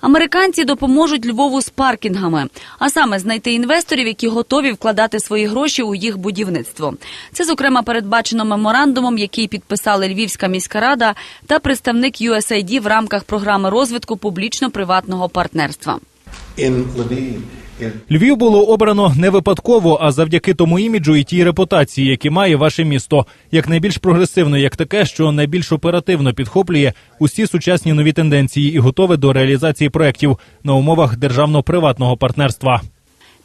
Американці допоможуть Львову з паркінгами, а саме знайти інвесторів, які готові вкладати свої гроші у їх будівництво. Це зокрема передбачено меморандумом, який підписали Львівська міська рада та представник USAID в рамках програми розвитку публічно-приватного партнерства. in Львів було обрано не випадково, а завдяки тому іміджу і тій репутації, які має ваше місто, як найбільш прогресивне, як таке, що найбільш оперативно підхоплює усі сучасні нові тенденції і готове до реалізації проєктів на умовах державно-приватного партнерства.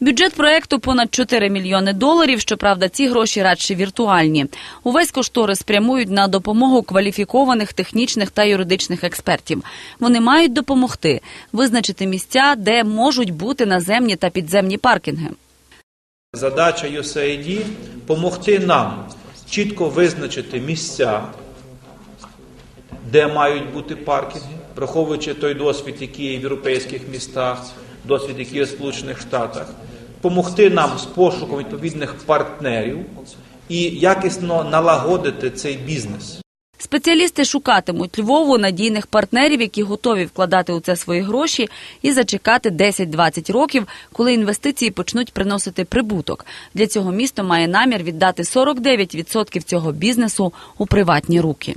Бюджет проекту понад 4 мільйони доларів. Щоправда, ці гроші радше віртуальні. Увесь кошторис спрямують на допомогу кваліфікованих технічних та юридичних експертів. Вони мають допомогти визначити місця, де можуть бути наземні та підземні паркінги. Задача USAID – допомогти нам чітко визначити місця, де мають бути паркінги, враховуючи той досвід, який є в європейських містах, досвід, який є в Сполучених Штатах, допомогти нам з пошуком відповідних партнерів і якісно налагодити цей бізнес. Спеціалісти шукатимуть Львову надійних партнерів, які готові вкладати у це свої гроші і зачекати 10-20 років, коли інвестиції почнуть приносити прибуток. Для цього місто має намір віддати 49% цього бізнесу у приватні руки.